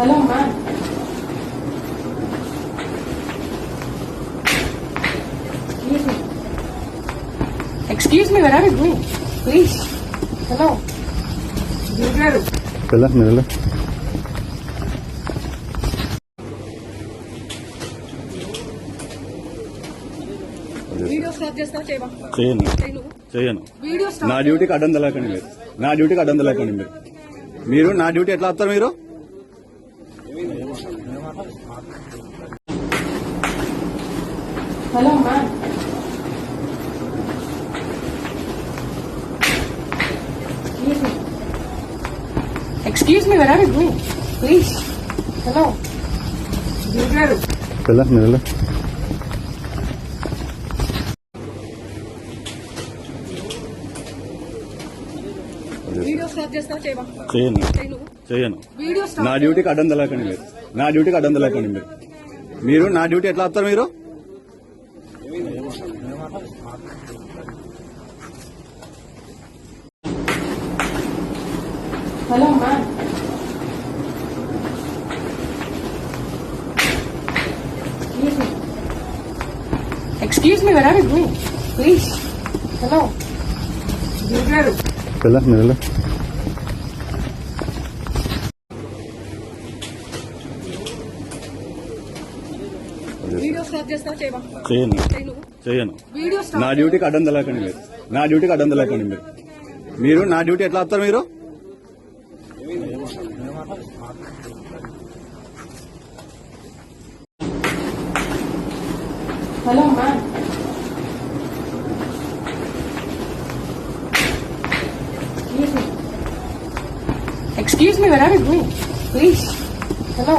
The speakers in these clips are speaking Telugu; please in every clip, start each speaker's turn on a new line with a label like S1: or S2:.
S1: Hello ma'am excuse me where are you going please hello
S2: వెళ్ళ మీరు చేయను. చేయను. నా డ్యూటీకి అడ్డం తెలకండి మీరు. నా డ్యూటీకి అడ్డం తెలకండి మీరు. మీరు నా డ్యూటీ ఎట్లా వస్తారు మీరు?
S1: Hello ma'am excuse me where are you going please hello దిగారు
S2: వెళ్ళ చేయను. చేయను. నా డ్యూటీకి అడ్డం తెలకండి మీరు. నా డ్యూటీకి అడ్డం తెలకండి మీరు. మీరు నా డ్యూటీ ఎట్లా వస్తారు మీరు?
S1: Hello ma'am excuse me you going please hello దిగారు
S2: వెళ్ళ మీరు చేయను. చేయను. నా డ్యూటీకి అడ్డం తెలకండి మీరు. నా డ్యూటీకి అడ్డం తెలకండి మీరు. మీరు నా డ్యూటీ ఎట్లా వస్తారు మీరు?
S1: Hello ma'am excuse me where are you going please hello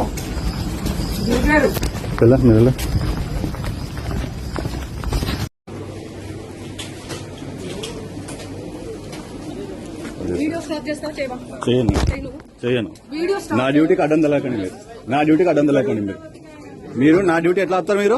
S2: వెళ్ళ మీరు చేయను. చేయను. నా డ్యూటీకి అడ్డం తెలకండి మీరు. నా డ్యూటీకి అడ్డం తెలకండి మీరు. మీరు నా డ్యూటీ ఎట్లా వస్తారు మీరు?